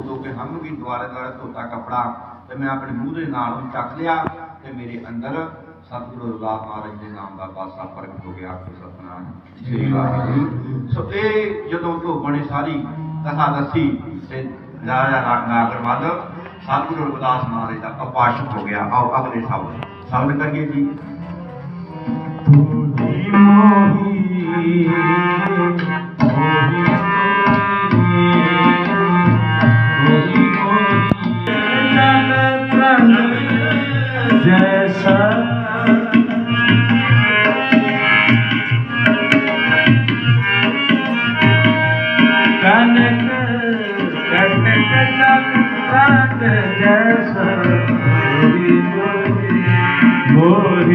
ਕੇ ਹਮ ਵੀ ਦੁਆਰੇ ਦੁਆਰੇ ਧੋਤਾ ਕਪੜਾ ਤੇ ਮੈਂ ਆਪਣੇ ਮੂੰਹ ਦੇ ਨਾਲ ਉਹਨੂੰ ਚੱਕ ਲਿਆ ਤੇ ਮੇਰੇ ਅੰਦਰ ਸਤਿਗੁਰੂ ਰਵਿਦਾਸ ਮਹਾਰਾਜ ਦੇ ਨਾਮ ਦਾ ਪਾਸਾ ਪ੍ਰਗਟ ਹੋ ਗਿਆ ਆਖੋ ਸਤਨਾਮ। ਸ੍ਰੀ ਵਾਹਿਗੁਰੂ ਸੋ ਇਹ ਜਦੋਂ ਤੋਂ ਬਣੇ ਸਾਰੀ ਕਥਾ ਦੱਸੀ ਤੇ ਰਾਜਾ ਨਾਗਰ ਮੱਲ ਸਤਿਗੁਰੂ ਰਵਿਦਾਸ ਮਹਾਰਾਜ ਦਾ ਅਪਾਸ਼ਕ ਹੋ ਗਿਆ। ਆਓ ਅਗਲੇ ਸ਼ਬਦ ਸ਼ਬਦ ਕਰੀਏ ਜੀ। ਮੋਹੀ ਮੋਹੀ।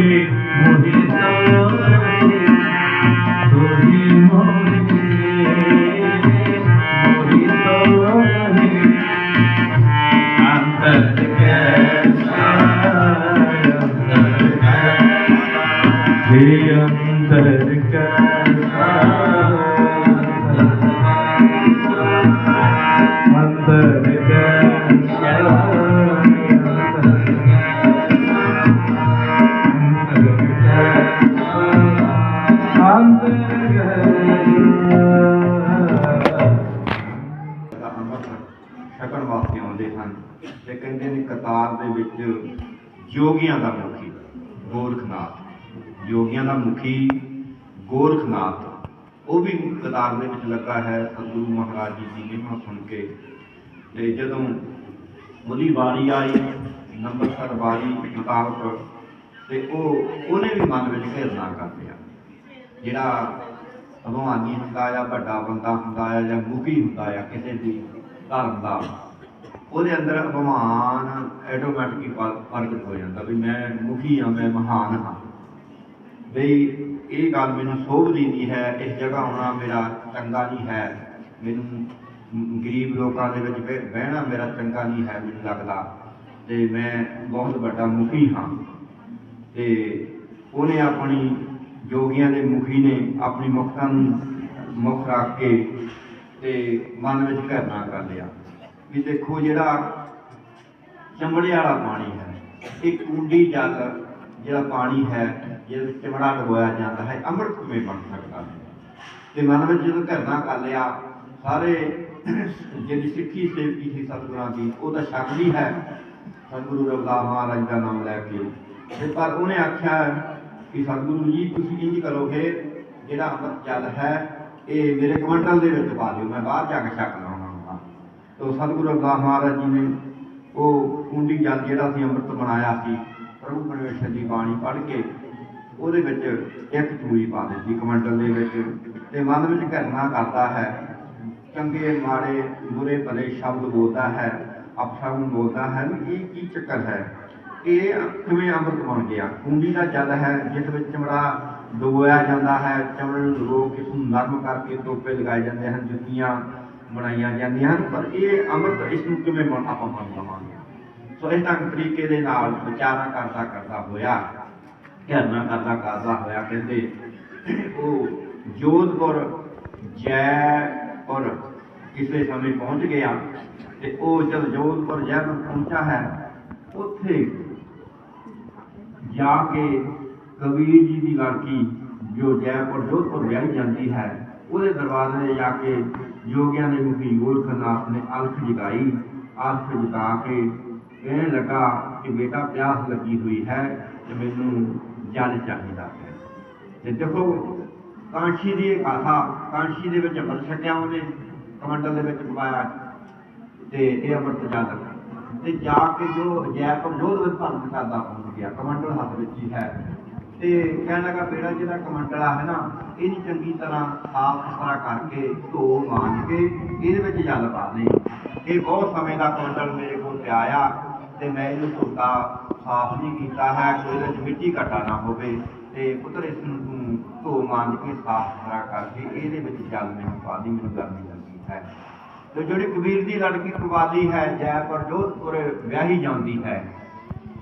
ਮੋਹੀ ਮੋਹੀ ਤੋਹੀ ਤੋਹੀ ਕਹਿੰਦੇ ਕਤਾਰ ਦੇ ਵਿੱਚ ਯੋਗੀਆਂ ਦਾ ਮੁਖੀ, ਗੋਰਖਨਾਥ। ਯੋਗੀਆਂ ਦਾ ਮੁਖੀ ਗੋਰਖਨਾਥ। ਉਹ ਵੀ ਕਤਾਰ ਦੇ ਵਿੱਚ ਲੱਗਾ ਹੈ, ਸਤਿਗੁਰੂ ਮਹਾਰਾਜ ਜੀ ਦੀ ਨਿਮਾ ਸੁਣ ਕੇ। ਤੇ ਜਦੋਂ ਉਹਦੀ ਵਾਰੀ ਆਈ, ਨੰਬਰਸਰ ਵਾਰੀ ਮੁਤਾਬਕ, ਤੇ ਉਹ ਉਹਨੇ ਵੀ ਮਨ ਵਿੱਚ ਘੇਰਨਾ ਕਰ ਲਿਆ। ਜਿਹੜਾ ਭਗਵਾਨੀ ਹੁੰਦਾ ਆ, ਵੱਡਾ ਬੰਦਾ ਹੁੰਦਾ ਆ ਜਾਂ ਮੁਖੀ ਹੁੰਦਾ ਆ, ਕਿਸੇ ਵੀ ਧਰਮ ਦਾ ਉਹਦੇ ਅੰਦਰ ਅਭਿਮਾਨ ਆਟੋਮੈਟਿਕ ਪ੍ਰਗਟ ਹੋ ਜਾਂਦਾ ਵੀ ਮੈਂ ਮੁਖੀ ਹਾਂ, ਮੈਂ ਮਹਾਨ ਹਾਂ। ਬਈ ਇਹ ਗੱਲ ਮੈਨੂੰ ਸੋਭਦੀ ਨਹੀਂ ਹੈ, ਇਸ ਜਗ੍ਹਾ ਆਉਣਾ ਮੇਰਾ ਚੰਗਾ ਨਹੀਂ ਹੈ। ਮੈਨੂੰ ਗਰੀਬ ਲੋਕਾਂ ਦੇ ਵਿੱਚ ਬਹਿਣਾ ਮੇਰਾ ਚੰਗਾ ਨਹੀਂ ਹੈ ਮੈਨੂੰ ਲੱਗਦਾ। ਤੇ ਮੈਂ ਬਹੁਤ ਵੱਡਾ ਮੁਖੀ ਹਾਂ। ਤੇ ਉਹਨੇ ਆਪਣੀ ਜੋਗੀਆਂ ਦੇ ਮੁਖੀ ਨੇ ਆਪਣੀ ਮੁਖਤਾ ਨੂੰ ਮੁਖ ਰੱਖ ਕੇ ਤੇ ਮਨ ਵਿੱਚ ਘਰਨਾ ਕਰ ਲਿਆ। ਵੀ ਦੇਖੋ ਜਿਹੜਾ ਚਮੜੇ ਵਾਲਾ ਪਾਣੀ ਹੈ, ਇਹ ਕੁੰਡੀ ਜਲ ਜਿਹੜਾ ਪਾਣੀ ਹੈ, ਜਿਹਦੇ ਵਿੱਚ ਚਮੜਾ ਡੁਬੋਇਆ ਜਾਂਦਾ ਹੈ, ਅੰਮ੍ਰਿਤ ਕਿਵੇਂ ਬਣ ਸਕਦਾ ਹੈ। ਤੇ ਮਨ ਵਿੱਚ ਜਦੋਂ ਘਰਨਾ ਕਰ ਲਿਆ, ਸਾਰੇ ਜਿਹੜੀ ਸਿੱਖੀ ਸੇਵਕੀ ਸੀ ਸਤਿਗੁਰਾਂ ਦੀ, ਉਹ ਤਾਂ ਛਕਦੀ ਹੈ, ਸਤਿਗੁਰੂ ਰਵਿਦਾਸ ਮਹਾਰਾਜ ਦਾ ਨਾਮ ਲੈ ਕੇ। ਤੇ ਪਰ ਉਹਨੇ ਆਖਿਆ ਕਿ ਸਤਿਗੁਰੂ ਜੀ, ਤੁਸੀਂ ਇੰਜ ਕਰੋਗੇ, ਜਿਹੜਾ ਅੰਮ੍ਰਿਤ ਜਲ ਹੈ, ਇਹ ਮੇਰੇ ਕਮੰਡਲ ਦੇ ਵਿੱਚ ਪਾ ਦਿਓ, ਮੈਂ ਬਾਹਰ ਜਾ ਕੇ ਛਕ ਲਾਉਣਾ ਤੋ ਸਤਿਗੁਰੂ ਅਰਦਾਸ ਮਹਾਰਾਜ ਜੀ ਨੇ ਉਹ ਕੁੰਡੀ ਜਲ ਜਿਹੜਾ ਸੀ ਅੰਮ੍ਰਿਤ ਬਣਾਇਆ ਸੀ, ਪ੍ਰਭੂ ਪਰਮੇਸ਼ਰ ਦੀ ਬਾਣੀ ਪੜ੍ਹ ਕੇ ਉਹਦੇ ਵਿੱਚ ਇੱਕ ਚੂੜੀ ਪਾ ਦਿੱਤੀ ਕਮੰਡਲ ਦੇ ਵਿੱਚ ਤੇ ਮਨ ਵਿੱਚ ਘਰਨਾ ਕਰਦਾ ਹੈ। ਚੰਗੇ, ਮਾੜੇ, ਬੁਰੇ, ਭਲੇ ਸ਼ਬਦ ਬੋਲਦਾ ਹੈ, ਅਪਸ਼ਬਦ ਬੋਲਦਾ ਹੈ ਵੀ ਇਹ ਕੀ ਚੱਕਰ ਹੈ? ਇਹ ਕਿਵੇਂ ਅੰਮ੍ਰਿਤ ਬਣ ਗਿਆ? ਕੁੰਡੀ ਦਾ ਜਲ ਹੈ ਜਿਸ ਵਿੱਚ ਚਮੜਾ ਡੁਬੋਇਆ ਜਾਂਦਾ ਹੈ, ਚਮੜੇ ਨੂੰ ਡੁਬੋ ਕੇ ਉਸਨੂੰ ਨਰਮ ਕਰਕੇ ਤੋਪੇ ਲਗਾਏ ਜਾਂਦੇ ਹਨ, ਜੁੱਤੀਆਂ ਬਣਾਈਆਂ ਜਾਂਦੀਆਂ ਹਨ ਪਰ ਇਹ ਅੰਮ੍ਰਿਤ ਇਸ ਨੂੰ ਕਿਵੇਂ ਬਣ ਆਪਾਂ ਬਣ ਲਵਾਂਗੇ ਸੋ ਇਸ ਢੰਗ ਤਰੀਕੇ ਦੇ ਨਾਲ ਵਿਚਾਰਾਂ ਕਰਦਾ ਕਰਦਾ ਹੋਇਆ ਧਿਆਨਾ ਕਰਦਾ ਕਰਦਾ ਹੋਇਆ ਕਹਿੰਦੇ ਉਹ ਜੋਧਪੁਰ ਜੈਪੁਰ ਕਿਸੇ ਸਮੇਂ ਪਹੁੰਚ ਗਿਆ ਤੇ ਉਹ ਜਦ ਜੋਧਪੁਰ ਜੈਪੁਰ ਪਹੁੰਚਾ ਹੈ ਉੱਥੇ ਜਾ ਕੇ ਕਬੀਰ ਜੀ ਦੀ ਲੜਕੀ ਜੋ ਜੈਪੁਰ ਜੋਧਪੁਰ ਵਿਆਹੀ ਜਾਂਦੀ ਹੈ ਉਹਦੇ ਦਰਬਾਰੇ ਜਾ ਕੇ ਯੋਗੀਆਂ ਦੇ ਮੁਖੀ ਗੋਰਖਨਾਥ ਨੇ ਅਲਖ ਜਗਾਈ, ਅਲਖ ਜਗਾ ਕੇ ਕਹਿਣ ਲੱਗਾ ਕਿ ਬੇਟਾ ਪਿਆਸ ਲੱਗੀ ਹੋਈ ਹੈ ਤੇ ਮੈਨੂੰ ਜਲ ਚਾਹੀਦਾ ਹੈ। ਤੇ ਦੇਖੋ ਕਾਂਸ਼ੀ ਦੀ ਇਹ ਗਾਥਾ ਕਾਂਸ਼ੀ ਦੇ ਵਿੱਚ ਅੰਮ੍ਰਿਤ ਛਕਿਆ ਉਹਨੇ, ਕਮੰਡਲ ਦੇ ਵਿੱਚ ਪਵਾਇਆ ਤੇ ਇਹ ਅੰਮ੍ਰਿਤ ਜਲ ਤੇ ਜਾ ਕੇ ਜੋ ਜੈਪੁਰ ਜੋਧ ਵਿੱਚ ਭਰਨ ਕਰਦਾ ਪਹੁੰਚ ਗਿਆ, ਕਮੰਡਲ ਹੱਥ ਵਿੱਚ ਹੀ ਹੈ। ਤੇ ਕਹਿਣ ਲੱਗਾ ਬੇੜਾ ਜਿਹੜਾ ਕਮੰਡਲਾ ਹੈ ਨਾ, ਇਹਨੂੰ ਚੰਗੀ ਤਰ੍ਹਾਂ ਸਾਫ਼ ਸੁਥਰਾ ਕਰਕੇ ਧੋ ਮਾਂਜ ਕੇ ਇਹਦੇ ਵਿੱਚ ਜਲ ਪਾ ਦੇ ਇਹ ਬਹੁਤ ਸਮੇਂ ਦਾ ਕਮੰਡਲ ਮੇਰੇ ਕੋਲ ਪਿਆ ਆ ਤੇ ਮੈਂ ਇਹਨੂੰ ਧੋਤਾ, ਸਾਫ਼ ਨਹੀਂ ਕੀਤਾ ਹੈ, ਕੋਈ ਇਹਦੇ ਵਿੱਚ ਮਿੱਟੀ ਘਟਾ ਨਾ ਹੋਵੇ ਤੇ ਪੁੱਤਰ ਇਸ ਨੂੰ ਤੂੰ ਧੋ ਮਾਂਜ ਕੇ ਸਾਫ਼ ਸੁਥਰਾ ਕਰਕੇ ਇਹਦੇ ਵਿੱਚ ਜਲ ਮੈਨੂੰ ਪਾ ਦੀ ਮੈਨੂੰ ਗਰਮੀ ਲੱਗੀ ਹੈ। ਤੇ ਜਿਹੜੀ ਕਬੀਰ ਦੀ ਲੜਕੀ ਕੁਵਾਲੀ ਹੈ ਜੈਪੁਰ ਜੋਧਪੁਰ ਵਿਆਹੀ ਜਾਂਦੀ ਹੈ।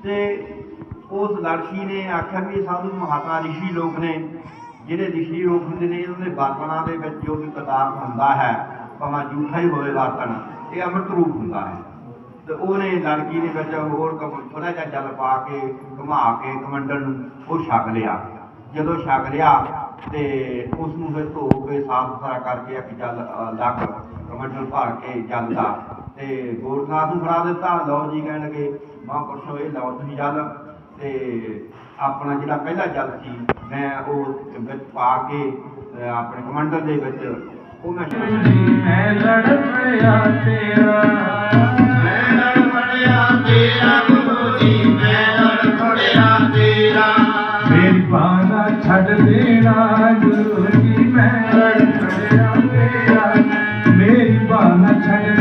ਤੇ ਉਸ ਲੜਕੀ ਨੇ ਆਖਿਆ ਵੀ ਇਹ ਸਾਧੂ ਮਹਾਤਮਾ ਰਿਸ਼ੀ ਲੋਕ ਨੇ ਜਿਹੜੇ ਰਿਸ਼ੀ ਲੋਕ ਹੁੰਦੇ ਨੇ ਇਹਨਾਂ ਦੇ ਬਰਤਨਾਂ ਦੇ ਵਿੱਚ ਜੋ ਵੀ ਪਦਾਰਥ ਹੁੰਦਾ ਹੈ ਭਾਵੇਂ ਜੂਠਾ ਹੀ ਹੋਵੇ ਬਰਤਨ ਇਹ ਅੰਮ੍ਰਿਤ ਰੂਪ ਹੁੰਦਾ ਹੈ। ਤੇ ਉਹਨੇ ਲੜਕੀ ਦੇ ਵਿੱਚ ਹੋਰ ਥੋੜਾ ਜਿਹਾ ਜਲ ਪਾ ਕੇ ਘੁਮਾ ਕੇ ਕਮੰਡਲ ਨੂੰ ਉਹ ਛਕ ਲਿਆ। ਜਦੋਂ ਛਕ ਲਿਆ ਤੇ ਉਸ ਨੂੰ ਫਿਰ ਧੋ ਕੇ ਸਾਫ਼ ਸੁਥਰਾ ਕਰਕੇ ਇੱਕ ਜਲ ਅ, ਲੱਗ ਕਮੰਡਲ ਭਰ ਕੇ ਜਲ ਦਾ ਤੇ ਗੋਰਖਨਾਥ ਨੂੰ ਫੜਾ ਦਿੱਤਾ। ਲਓ ਜੀ ਕਹਿਣ ਲੱਗੇ ਮਹਾਂਪੁਰਸ਼ੋ ਇਹ ਲਓ ਤੁਸੀਂ ਜਲ। ਤੇ ਆਪਣਾ ਜਿਹੜਾ ਪਹਿਲਾ ਜਲ ਸੀ ਮੈਂ ਉਹ ਵਿੱਚ ਪਾ ਕੇ ਆਪਣੇ ਕਮੰਡਲ ਦੇ ਵਿੱਚ ਉਹ ਮੈਂ ਮੈਂ ਲੜ ਪੜਿਆ ਤੇਰਾ। ਮੈਂ ਲੜ ਪੜਿਆ ਤੇਰਾ ਗੁਰੂ ਜੀ ਮੈਂ ਲੜ ਪੜਿਆ ਤੇਰਾ। ਮੇਰੀ ਬਾਣਾ ਛੱਡ ਦੇਣਾ ਗੁਰੂ ਜੀ ਮੈਂ ਲੜ ਪੜਿਆ ਤੇਰਾ। ਮੇਰੀ ਬਾਣਾ ਛੱਡ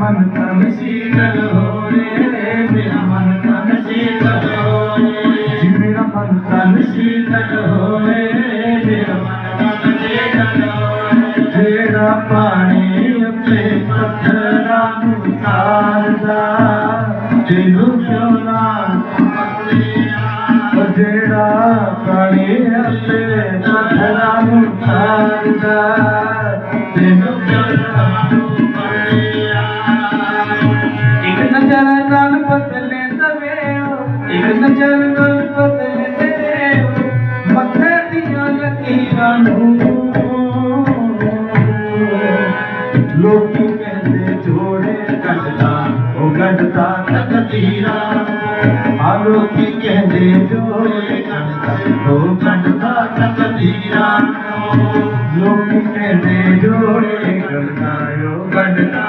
मंथन शीतल हो तन शीतल हो तन शीतल हो पाणी पथर तेनु क्यों ना ਲੋਕੀ ਕਹਿੰਦੇ ਜੋੜੇ ਕੱਢਦਾ ਉਹ ਕੱਢਦਾ ਤਕਦੀਰਾਂ ਆ ਲੋਕੀ ਕਹਿੰਦੇ ਜੋੜੇ ਕੱਢਦਾ ਉਹ ਕੱਢਦਾ ਤਕਦੀਰਾਂ ਲੋਕੀ ਕਹਿੰਦੇ ਜੋੜੇ ਕੱਢਦਾ ਉਹ ਕੱਢਦਾ ਤਕਦੀਰਾਂ ਨੂੰ